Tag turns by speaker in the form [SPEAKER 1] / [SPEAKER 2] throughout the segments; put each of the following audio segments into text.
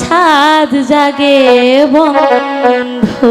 [SPEAKER 1] সাধ জাগে বন্ধু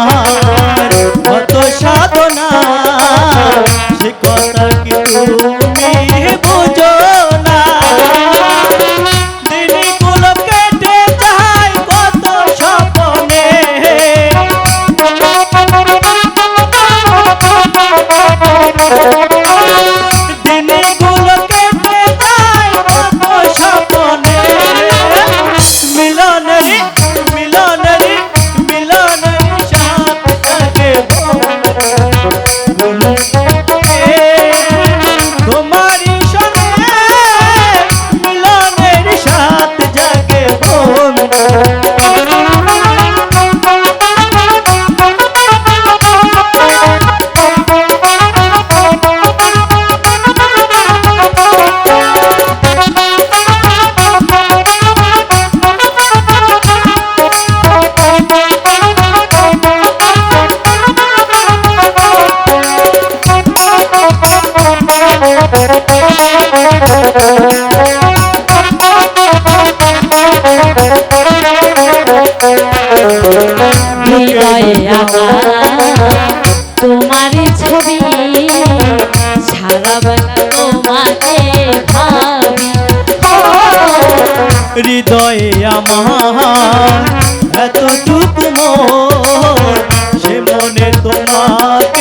[SPEAKER 1] হৃদয়ে আমার। এতটুকু মন সে মনে তোমাকে